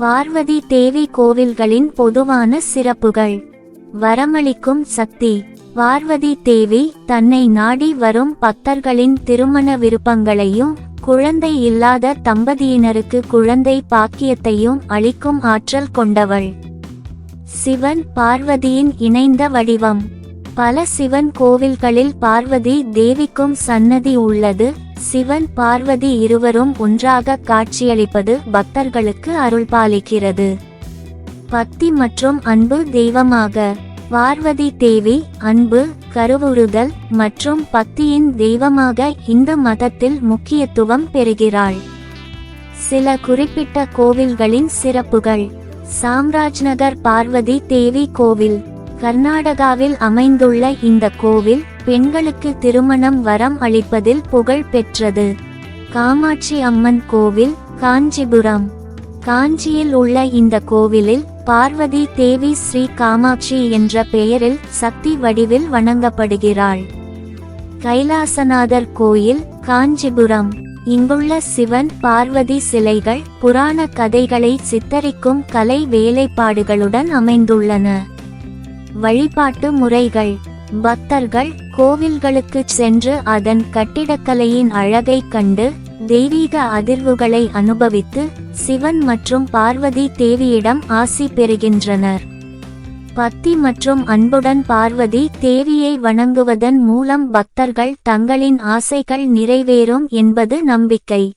பார்வதி தேவி கோவில்களின் பொதுவான சிறப்புகள். வரமளிக்கும் சக்தி. பார்வதி தேவி தன்னை நாடி வரும் பக்தர்களின் திருமண விருப்பங்களையும் குழந்தை இல்லாத தம்பதியினருக்கு குழந்தை பாக்கியத்தையும் அளிக்கும் ஆற்றல் கொண்டவள். சிவன் பார்வதியின் இணைந்த வடிவம். பல சிவன் கோவில்களில் பார்வதி தேவிக்கும் சன்னதி உள்ளது. சிவன் பார்வதி இருவரும் ஒன்றாக காட்சியளிப்பது பக்தர்களுக்கு அருள்பாலிக்கிறது. பக்தி மற்றும் அன்பு தெய்வமாக. பார்வதி தேவி அன்பு கருவுறுதல் மற்றும் பக்தியின் தெய்வமாக இந்து மதத்தில் முக்கியத்துவம் பெறுகிறாள். சில குறிப்பிட்ட கோவில்களின் சிறப்புகள். சாம்ராஜ்நகர் பார்வதி தேவி கோவில். கர்நாடகாவில் அமைந்துள்ள இந்த கோவில் பெண்களுக்கு திருமணம் வரம் அளிப்பதில் புகழ் பெற்றது. காமாட்சி அம்மன் கோவில் காஞ்சிபுரம். காஞ்சியில் உள்ள இந்த கோவிலில் பார்வதி தேவி ஸ்ரீ காமாட்சி என்ற பெயரில் சக்தி வடிவில் வணங்கப்படுகிறாள். கைலாசநாதர் கோயில் காஞ்சிபுரம். இங்குள்ள சிவன் பார்வதி சிலைகள் புராண கதைகளை சித்தரிக்கும் கலை வேலைப்பாடுகளுடன் அமைந்துள்ளன. வழிபாட்டு முறைகள். பக்தர்கள் கோவில்களுக்கு சென்று அதன் கட்டிடக்கலையின் அழகைக் கண்டு தெய்வீக அதிர்வுகளை அனுபவித்து சிவன் மற்றும் பார்வதி தேவியிடம் ஆசி பெறுகின்றனர். பக்தி மற்றும் அன்புடன் பார்வதி தேவியை வணங்குவதன் மூலம் பக்தர்கள் தங்களின் ஆசைகள் நிறைவேறும் என்பது நம்பிக்கை.